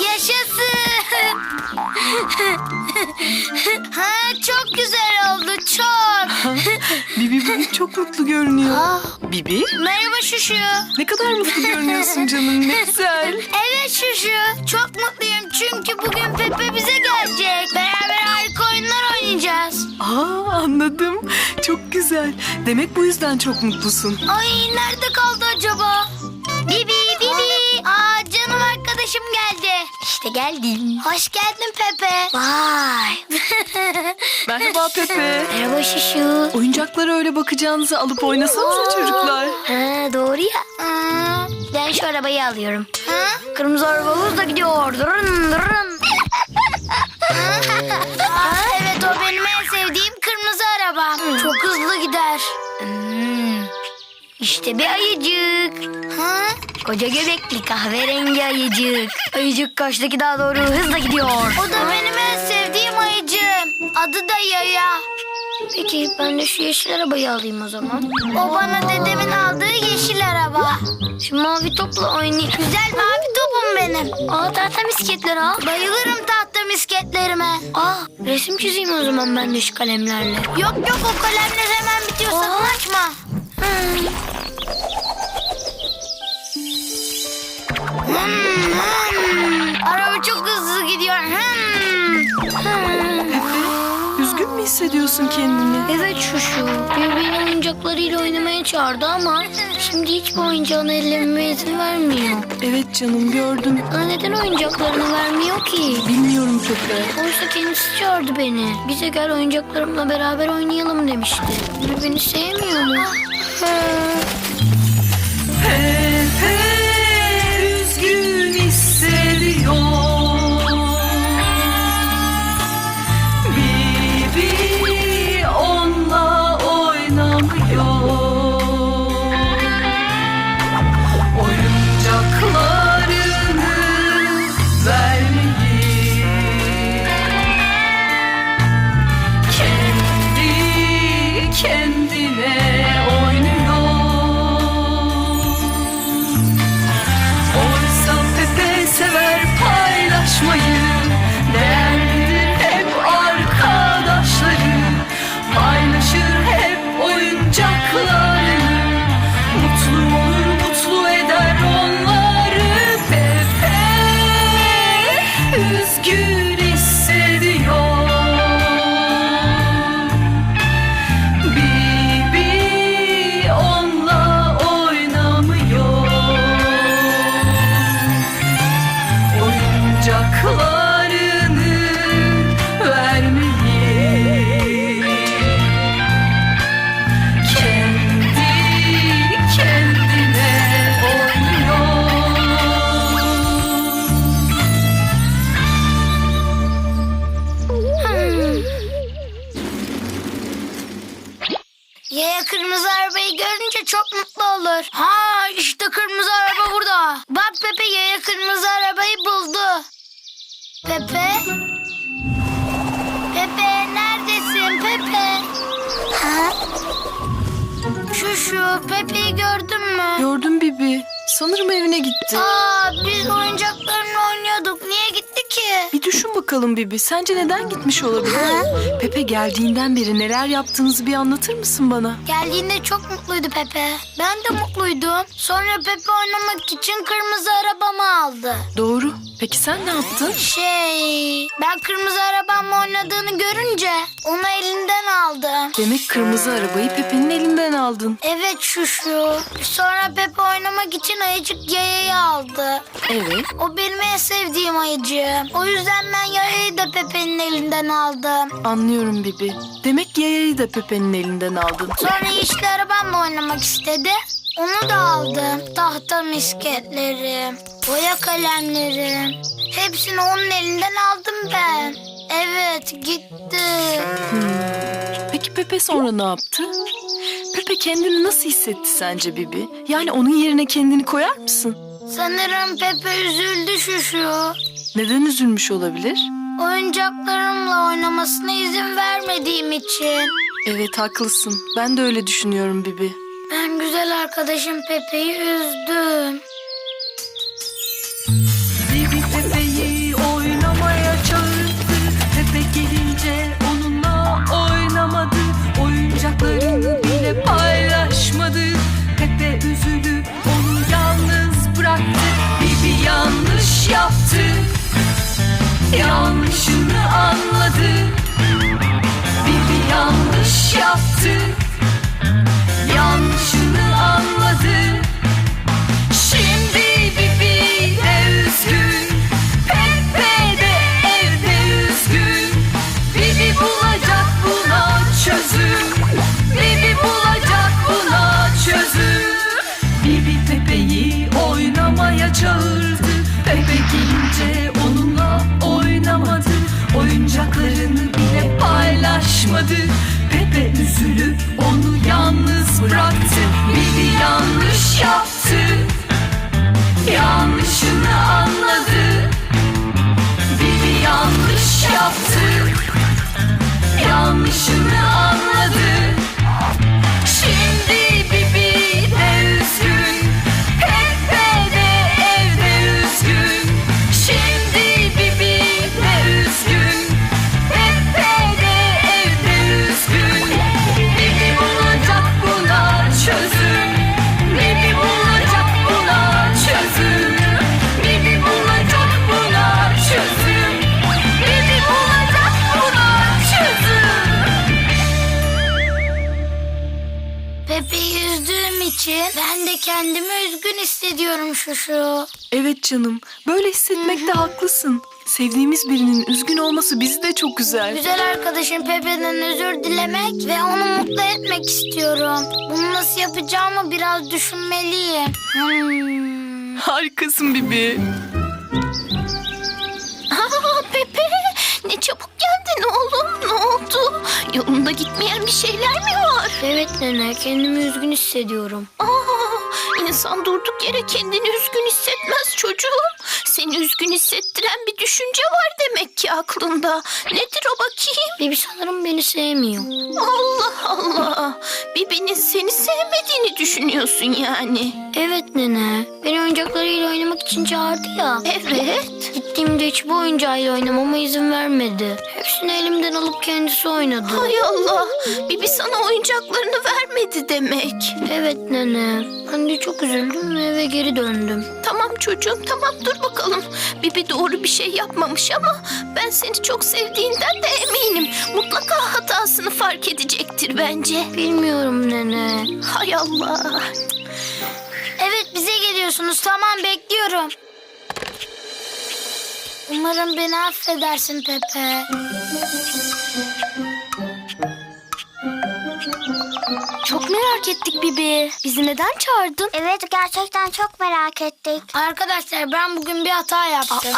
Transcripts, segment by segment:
Yaşasın. ha, çok güzel oldu çok. Bibi çok mutlu görünüyor. Bibi merhaba Şuşu. ne kadar mutlu görünüyorsun canım ne güzel. Evet Şuşu. Çok mutluyum çünkü bugün Pepe bize gelecek. Beraber harika oyunlar oynayacağız. Aa anladım. Çok güzel. Demek bu yüzden çok mutlusun. Ay nerede kaldı acaba? İşte geldim. Hoş geldin Pepe. Vay. Merhaba Pepe. Merhaba Şuşu. Oyuncaklara öyle bakacağınıza alıp oynasanıza çocuklar. Ha, doğru ya. Aa, ben şu arabayı alıyorum. Ha? Kırmızı arabamız da gidiyor. Durun durun. Aa, evet o benim en sevdiğim kırmızı araba. Çok hızlı gider. Hmm. İşte bir ayıcık. Ha? Koca göbekli kahverengi ayıcık. Ayıcık kaçtaki daha doğru hızla gidiyor. O da benim en sevdiğim ayıcığım. Adı da Yaya. Peki ben de şu yeşil arabayı alayım o zaman. O bana dedemin aldığı yeşil araba. Şu mavi topla oynayayım. Güzel mavi topum benim. Aa tahta misketler al. Bayılırım tahta misketlerime. Aa resim çizeyim o zaman ben de şu kalemlerle. Yok yok o kalemler hemen bitiyor sakın açma. Hmm. Hmm. Araba çok hızlı gidiyor. Pepe üzgün mü hissediyorsun kendini? Evet şuşu. Bir beni oyuncaklarıyla oynamaya çağırdı ama şimdi hiçbir oyuncağını ellememe izin vermiyor. Evet canım gördüm. Bana neden oyuncaklarını vermiyor ki? Bilmiyorum Pepe. Oysa kendisi çağırdı beni. Bize gel oyuncaklarımla beraber oynayalım demişti. Bir beni sevmiyor mu? Pepe Yaya kırmızı arabayı görünce çok mutlu olur. Ha işte kırmızı araba burada. Bak Pepe yaya kırmızı arabayı buldu. Pepe? Pepe neredesin Pepe? Ha? Şu şu Pepe'yi gördün mü? Gördüm Bibi. Sanırım evine gitti. Aa biz. Niye ki? Bir düşün bakalım Bibi. Sence neden gitmiş olabilir? Pepe geldiğinden beri neler yaptığınızı bir anlatır mısın bana? Geldiğinde çok mutluydu Pepe. Ben de mutluydum. Sonra Pepe oynamak için kırmızı arabamı aldı. Doğru. Peki sen ne yaptın? Şey, ben kırmızı arabamla oynadığını görünce onu elinden aldım. Demek kırmızı arabayı Pepe'nin elinden aldın. Evet şuşu. Sonra Pepe oynamak için ayıcık yayayı aldı. Evet. O benim en sevdiğim ayıcığım. O yüzden ben yayayı da Pepe'nin elinden aldım. Anlıyorum Bibi. Demek yayayı da Pepe'nin elinden aldın. Sonra yeşil arabamla oynamak istedi. Onu da aldım. Tahta misketleri, boya kalemleri. Hepsini onun elinden aldım ben. Evet gitti. Hmm. Peki Pepe sonra ne yaptı? Pepe kendini nasıl hissetti sence Bibi? Yani onun yerine kendini koyar mısın? Sanırım Pepe üzüldü şuşu. Neden üzülmüş olabilir? Oyuncaklarımla oynamasına izin vermediğim için. Evet haklısın. Ben de öyle düşünüyorum Bibi. Ben güzel arkadaşım Pepe'yi üzdüm. Paylaşmadı Pepe üzülüp onu yalnız bıraktı. Bibi yanlış yaptı. Yanlışını anladı. Bibi yanlış yaptı. Yanlışını kendimi üzgün hissediyorum şu şu. Evet canım. Böyle hissetmekte haklısın. Sevdiğimiz birinin üzgün olması bizi de çok güzel. Güzel arkadaşım Pepe'den özür dilemek ve onu mutlu etmek istiyorum. Bunu nasıl yapacağımı biraz düşünmeliyim. Hmm. Harikasın Bibi. Aa, Pepe ne çabuk geldin oğlum ne oldu? Yolunda gitmeyen bir şeyler mi var? Evet nene kendimi üzgün hissediyorum. Aa, insan durduk yere kendini üzgün hissetmez çocuğum. Seni üzgün hissettiren bir düşünce var demek ki aklında. Nedir o bakayım? Bibi sanırım beni sevmiyor. Allah Allah. Bibi'nin seni sevmediğini düşünüyorsun yani. Evet nene. Beni oyuncaklarıyla oynamak için çağırdı ya. Evet. Gittiğimde hiçbir oyuncağıyla oynamama izin vermedi. Hepsini elimden alıp kendisi oynadı. Hay Allah. Bibi sana oyuncaklarını vermedi demek. Evet nene. Ben de çok üzüldüm ve eve geri döndüm. Tamam çocuğum tamam dur bakalım. Bibi doğru bir şey yapmamış ama ben seni çok sevdiğinden de eminim. Mutlaka hatasını fark edecektir bence. Bilmiyorum nene. Hay Allah. Evet bize geliyorsunuz. Tamam bekliyorum. Umarım beni affedersin Pepe. Merak ettik Bibi. Bizi neden çağırdın? Evet gerçekten çok merak ettik. Arkadaşlar ben bugün bir hata yaptım.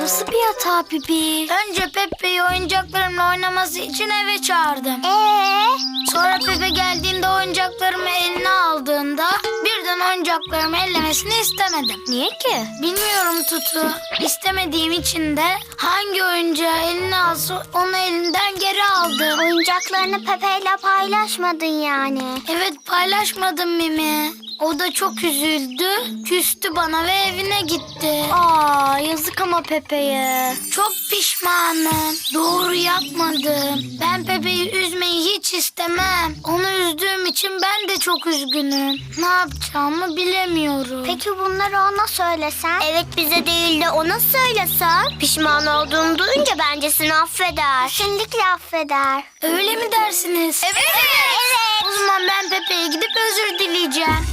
Nasıl bir hata Bibi? Önce Pepe'yi oyuncaklarımla oynaması için eve çağırdım. Ee, Sonra Pepe geldiğinde oyuncaklarımı eline aldığında birden oyuncaklarımı ellemesini istemedim. Niye ki? Bilmiyorum Tutu. İstemediğim için de hangi oyuncağı eline alsa onu elinden geri aldı. oyuncaklarını Pepe ile paylaşmadın yani. Evet paylaşmadım Mimi. O da çok üzüldü, küstü bana ve evine gitti. Aa yazık ama Pepe'ye. Çok pişmanım. Doğru yapmadım. Ben Pepe'yi üzmeyi hiç istemem. Onu üzdüğüm için ben de çok üzgünüm. Ne yapacağımı bilemiyorum. Peki bunları ona söylesen? Evet bize değil de ona söylesen. Pişman olduğunu duyunca bence seni affeder. Kesinlikle affeder. Öyle mi dersiniz? Evet. Evet. O zaman ben Pepe'ye gidip özür dileyeceğim.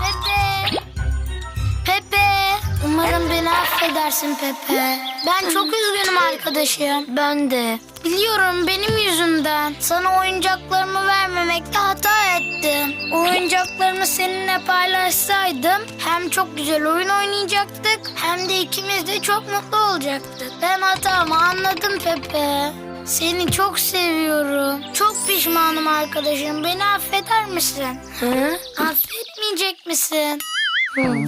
Pepe. Pepe. Umarım beni affedersin Pepe. Ben çok üzgünüm arkadaşım. Ben de. Biliyorum benim yüzümden. Sana oyuncaklarımı vermemekte hata ettim. O oyuncaklarımı seninle paylaşsaydım hem çok güzel oyun oynayacaktık hem de ikimiz de çok mutlu olacaktık. Ben hatamı anladım Pepe. Seni çok seviyorum. Çok pişmanım arkadaşım. Beni affeder misin? Hı? Affetmeyecek misin? Ay.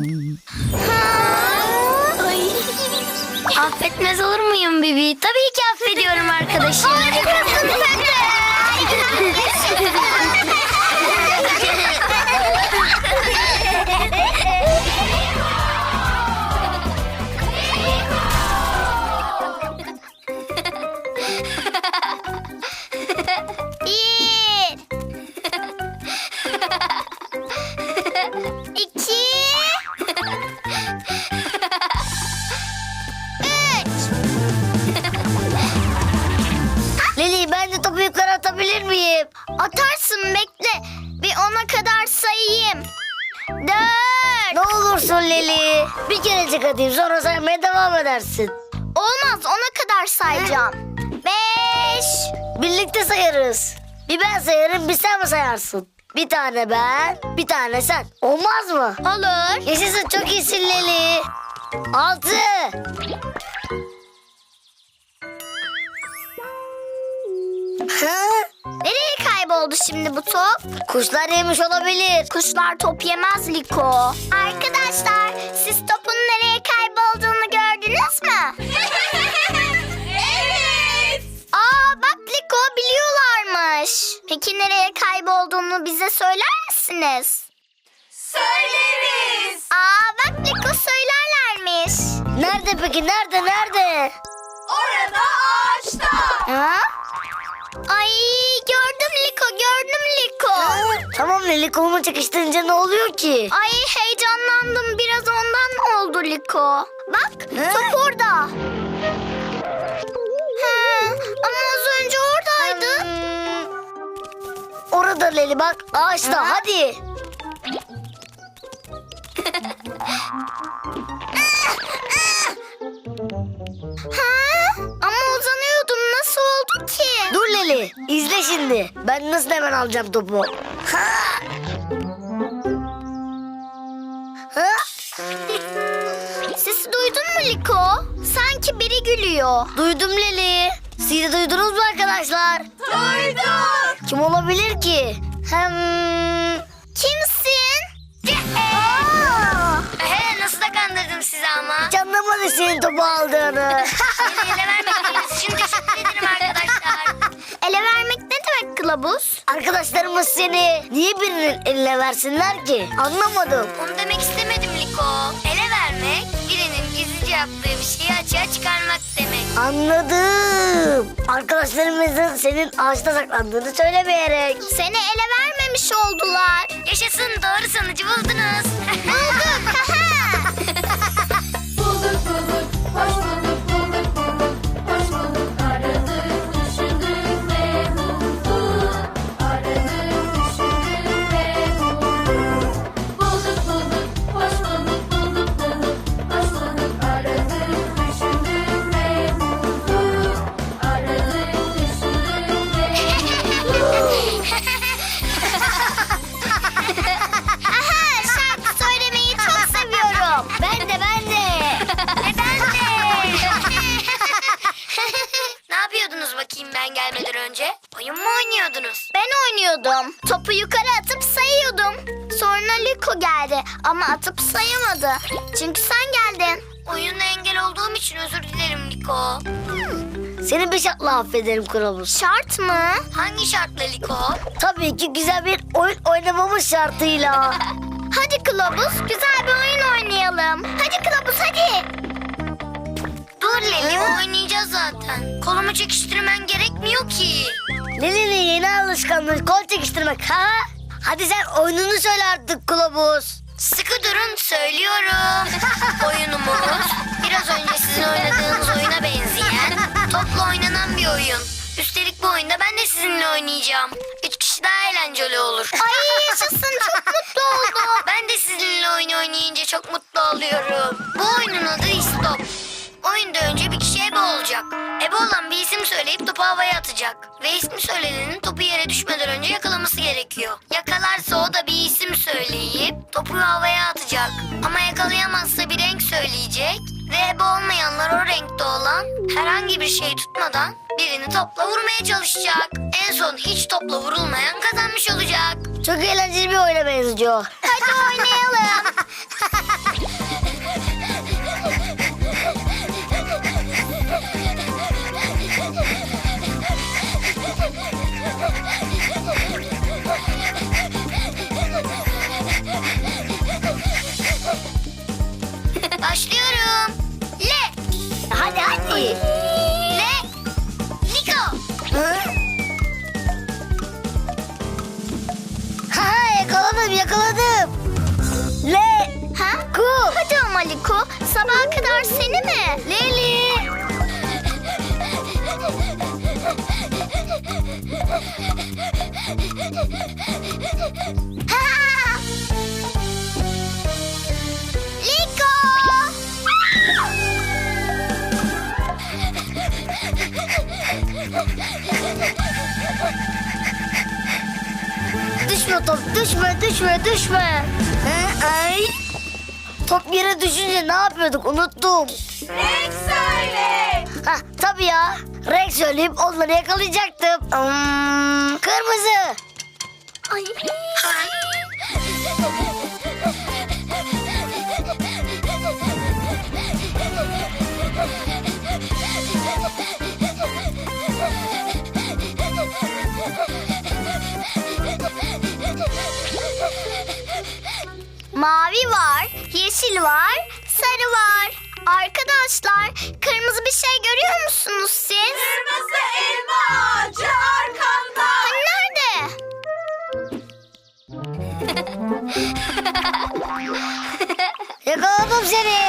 Affetmez olur muyum Bibi? Tabii ki affediyorum arkadaşım. Harikasın Pepe. Bir. Atabilir miyim? Atarsın bekle. Bir ona kadar sayayım. Dört. Ne olursun Leli. Bir kerecik atayım sonra saymaya devam edersin. Olmaz ona kadar sayacağım. Beş. Birlikte sayarız. Bir ben sayarım bir sen mi sayarsın? Bir tane ben, bir tane sen. Olmaz mı? Olur. Yaşasın çok iyisin Leli. Altı. Ha? Nereye kayboldu şimdi bu top? Kuşlar yemiş olabilir. Kuşlar top yemez Liko. Arkadaşlar siz topun nereye kaybolduğunu gördünüz mü? evet. Aa bak Liko biliyorlarmış. Peki nereye kaybolduğunu bize söyler misiniz? Söyleriz. Aa bak Liko söylerlermiş. Nerede peki? Nerede? Nerede? Orada ağaçta. Ha? Ay gördüm Liko gördüm Liko. Tamam Leli kolumu çekiştirince ne oluyor ki? Ay heyecanlandım biraz ondan oldu Liko. Bak Ne? top orada. He, ama az önce oradaydı. Orada Leli bak ağaçta hadi. Ha, ama uzanıyordum nasıl oldu ki? Dur Leli izle şimdi. Ben nasıl hemen alacağım topu. Ha! Ha? Sesi duydun mu Liko? Sanki biri gülüyor. Duydum Leli. Siz de duydunuz mu arkadaşlar? Duyduk. Kim olabilir ki? Hem... Kimsin? He nasıl da kandırdım sizi ama. Hiç anlamadı senin topu aldığını. Ele vermediğiniz kılavuz? Arkadaşlarımız seni niye birinin eline versinler ki? Anlamadım. Onu demek istemedim Liko. Ele vermek birinin gizlice yaptığı bir şeyi açığa çıkarmak demek. Anladım. Arkadaşlarımızın senin ağaçta saklandığını söylemeyerek. Seni ele vermemiş oldular. Yaşasın doğru sonucu buldunuz. Bulduk şartla affederim kılavuz. Şart mı? Hangi şartla Liko? Tabii ki güzel bir oyun oynamamız şartıyla. Hadi kılavuz güzel bir oyun oynayalım. Hadi kılavuz hadi. Dur Leli oynayacağız zaten. Kolumu çekiştirmen gerekmiyor ki. Leli'nin yeni alışkanlığı kol çekiştirmek ha? Hadi sen oyununu söyle artık kılavuz. Sıkı durun söylüyorum. Oyunumuz biraz önce sizin oynadığınız oyuna benzeyen topla oynanan bir oyun. Üstelik bu oyunda ben de sizinle oynayacağım. Üç kişi daha eğlenceli olur. Ay yaşasın çok mutlu oldum. Ben de sizinle oyun oynayınca çok mutlu oluyorum. Bu oyunun adı İstop. Oyunda önce bir kişi ebe olacak. Ebe olan bir isim söyleyip topu havaya atacak. Ve ismi söylenenin topu yere düşmeden önce yakalaması gerekiyor. Yakalarsa o da bir isim söyleyip topu havaya atacak. Ama yakalayamazsa bir renk söyleyecek. Ve ebe olmayanlar o renkte olan herhangi bir şey tutmadan birini topla vurmaya çalışacak. En son hiç topla vurulmayan kazanmış olacak. Çok eğlenceli bir oyuna benziyor. Hadi oynayalım. Başlıyorum. Leli. Ne? Liko. Ha yakaladım yakaladım. Le. Ha? Ku. Hadi ama Liko. Sabaha kadar seni mi? Leli. Düşme top düşme düşme düşme. Hı, ay. Top yere düşünce ne yapıyorduk unuttum. Renk söyle. Hah tabii ya. Renk söyleyip onları yakalayacaktım. Hmm, kırmızı. Ay. Mavi var, yeşil var, sarı var. Arkadaşlar, kırmızı bir şey görüyor musunuz siz? Kırmızı elma ağacı arkanda. Hani nerede? Yakaladım seni.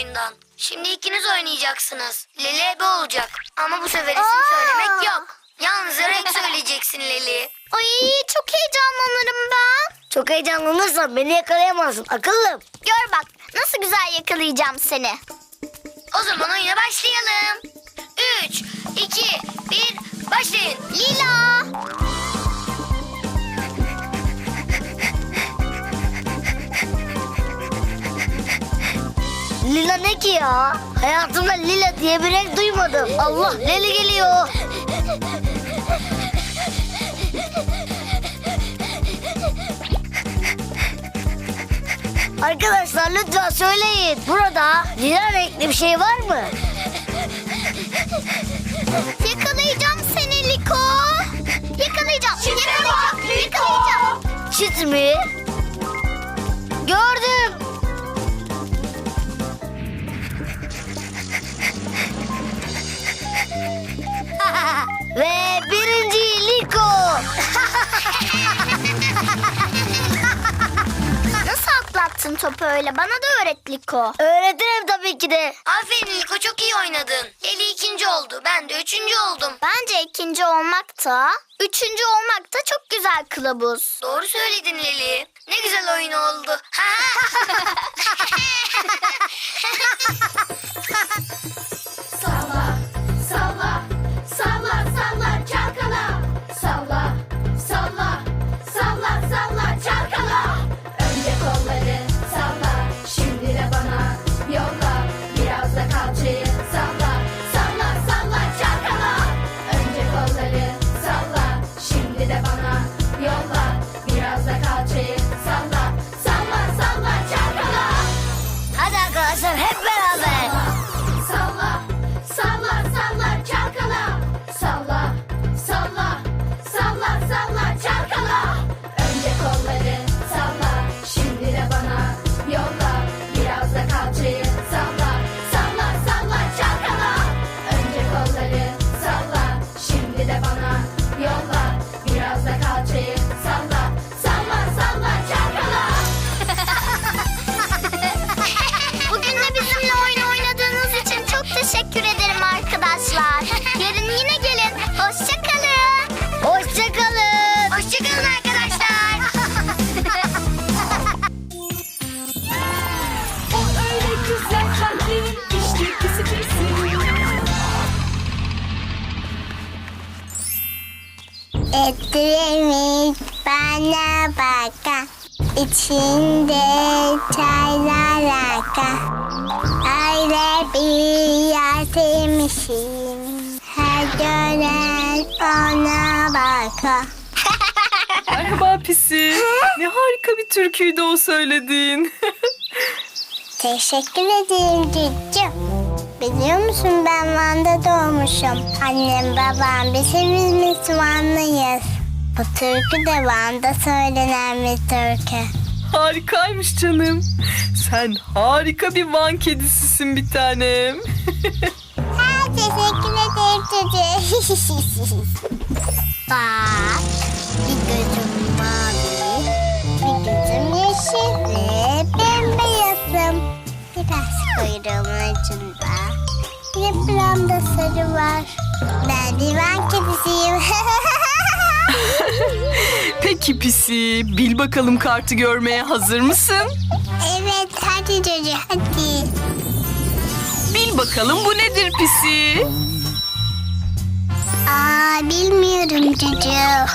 Oyundan. Şimdi ikiniz oynayacaksınız. Leli ebe olacak. Ama bu sefer isim Aa! söylemek yok. Yalnızca renk söyleyeceksin Leli. Ay çok heyecanlanırım ben. Çok heyecanlanırsan beni yakalayamazsın akıllım. Gör bak nasıl güzel yakalayacağım seni. O zaman oyuna başlayalım. 3, 2, 1, başlayın. Lila. Lila ne ki ya? Hayatımda lila diye bir renk duymadım. Allah Leli geliyor. Arkadaşlar lütfen söyleyin. Burada lila renkli bir şey var mı? Atlattın topu öyle? Bana da öğret Liko. Öğretirim tabii ki de. Aferin Liko çok iyi oynadın. Leli ikinci oldu. Ben de üçüncü oldum. Bence ikinci olmak da, üçüncü olmak da çok güzel kılavuz. Doğru söyledin Leli. Ne güzel oyun oldu. Salla, baka İçinde çaylar aka Öyle bir sevmişim Her gören ona baka Merhaba Pisi. Ne harika bir türküydü o söylediğin. Teşekkür ederim cüccüm. Biliyor musun ben Van'da doğmuşum. Annem babam biz hepimiz Müslümanlıyız. Bu türkü de Van'da söylenen bir türkü. Harikaymış canım. Sen harika bir Van kedisisin bir tanem. Ha, teşekkür ederim çocuğum. Bak bir gözüm mavi, bir gözüm yeşil ve bembeyazım. Biraz kuyruğumun ucunda. Bir de buramda sarı var. Ben divan kedisiyim. Peki Pisi, bil bakalım kartı görmeye hazır mısın? evet hadi çocuğum hadi. Bil bakalım bu nedir Pisi? Aa bilmiyorum çocuğum.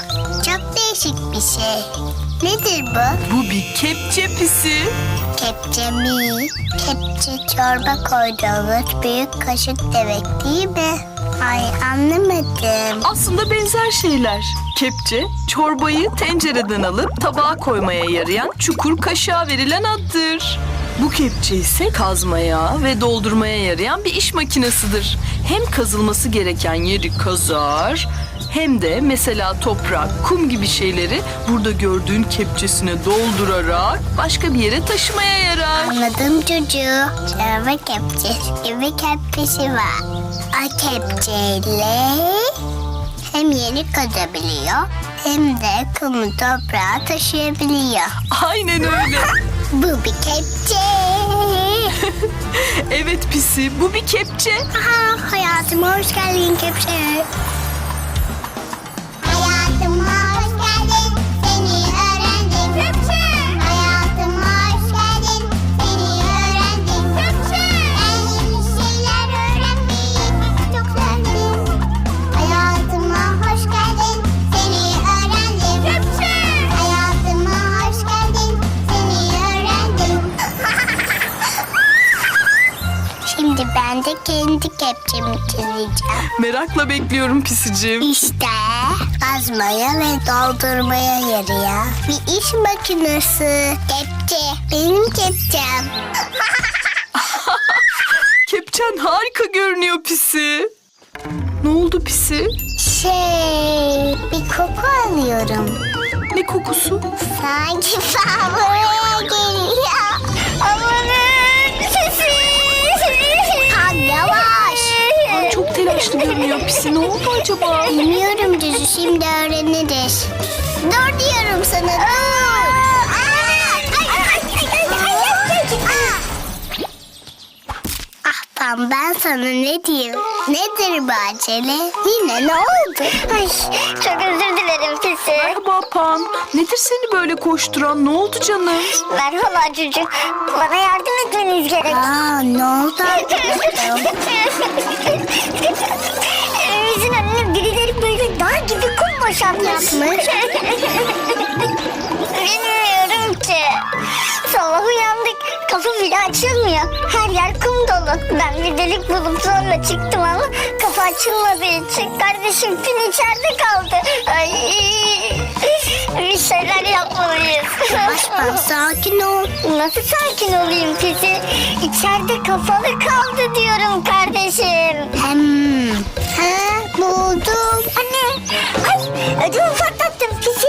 Çok değişik bir şey. Nedir bu? Bu bir kepçe Pisi. Kepçe mi? Kepçe çorba koyduğumuz büyük kaşık demek değil mi? Ay anlamadım. Aslında benzer şeyler. Kepçe, çorbayı tencereden alıp tabağa koymaya yarayan çukur kaşığa verilen addır. Bu kepçe ise kazmaya ve doldurmaya yarayan bir iş makinesidir. Hem kazılması gereken yeri kazar hem de mesela toprak, kum gibi şeyleri burada gördüğün kepçesine doldurarak başka bir yere taşımaya yarar. Anladım çocuğu. Çorba kepçesi gibi kepçesi var. O kepçeyle hem yeri kazabiliyor hem de kumu toprağa taşıyabiliyor. Aynen öyle. Bu bir kepçe. Evet pisi bu bir kepçe. Aha, hayatıma hoş geldin kepçe. Merakla bekliyorum pisicim. İşte kazmaya ve doldurmaya yarıyor. Bir iş makinesi. Kepçe. Benim kepçem. Kepçen harika görünüyor pisi. Ne oldu pisi? Şey, bir koku alıyorum. Ne kokusu? Sanki fabrikaya geliyor. Telaşlı görünüyor pisi. Ne oldu acaba? Bilmiyorum Cüzü şimdi öğreniriz. Dur diyorum sana dur. Pam ben sana ne diyeyim? Nedir bu acele? Yine ne oldu? Ay, çok özür dilerim Pisi. Merhaba Pan. Nedir seni böyle koşturan? Ne oldu canım? Merhaba çocuk. Bana yardım etmeniz gerek. Aa ne oldu kum boşaltmış. Bilmiyorum ki. Sabah uyandık. Kapı bile açılmıyor. Her yer kum dolu. Ben bir delik bulup sonra çıktım ama kapı açılmadığı için kardeşim tüm içeride kaldı. Ay. Bir şeyler yapmalıyız. Başkan sakin ol. Nasıl sakin olayım peki? İçeride kapalı kaldı diyorum kardeşim. Hem. Ha buldum. Anne. Ay ödümü patlattım pisi.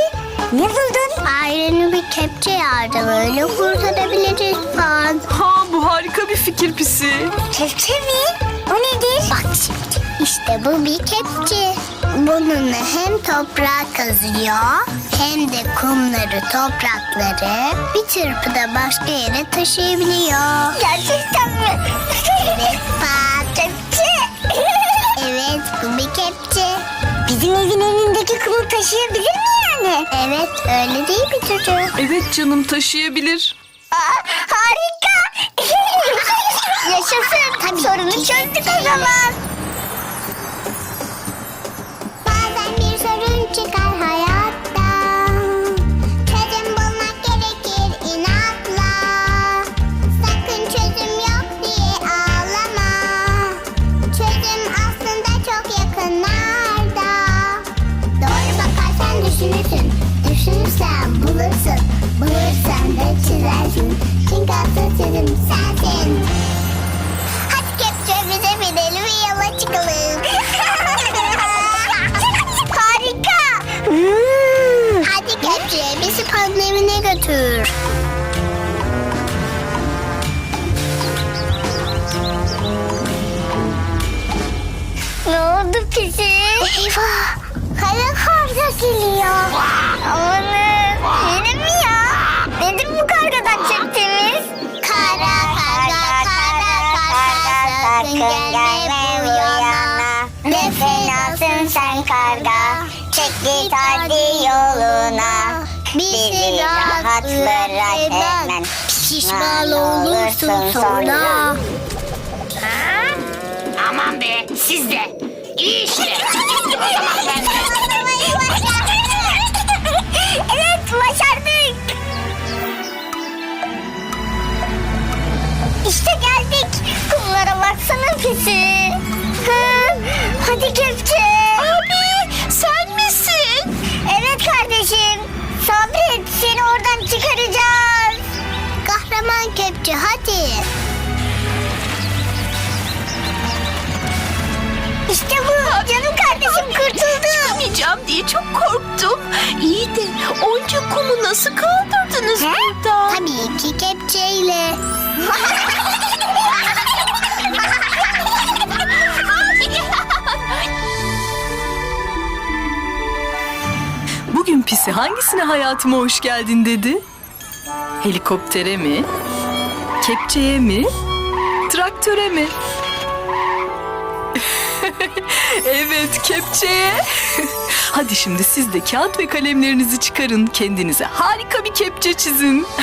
Ne buldun? Ailenin bir kepçe yardım öyle kurtarabiliriz falan. Ha bu harika bir fikir pisi. Kepçe mi? O nedir? Bak şimdi. İşte bu bir kepçe. Bununla hem toprağa kazıyor hem de kumları, toprakları bir çırpıda başka yere taşıyabiliyor. Gerçekten mi? evet bak. Bu bir kepçe. Bizim evin önündeki kumu taşıyabilir mi yani? Evet öyle değil mi çocuğum? Evet canım taşıyabilir. Aa, harika. Yaşasın. Tabii Sorunu çözdük o zaman. Bazen bir sorun çıkar çıkalım. Harika. Hadi Kepçe bizi pandemine götür. Ne oldu pisi? Eyvah. Kara karga geliyor. Yoluna. Bizi rahat bırak hemen. Pişman olursun sonra. Aman be siz de. İyi işte. O zaman ben de. evet başardık. İşte geldik. Kumlara baksana pisi. Hadi kepçe. Kardeşim. Sabret seni oradan çıkaracağız. Kahraman kepçe hadi. İşte bu. Canım kardeşim kurtuldu. Çıkamayacağım diye çok korktum. İyi de onca kumu nasıl kaldırdınız burada? Tabii ki kepçeyle. Pisi hangisine hayatıma hoş geldin dedi? Helikoptere mi? Kepçeye mi? Traktöre mi? evet kepçeye. Hadi şimdi siz de kağıt ve kalemlerinizi çıkarın. Kendinize harika bir kepçe çizin.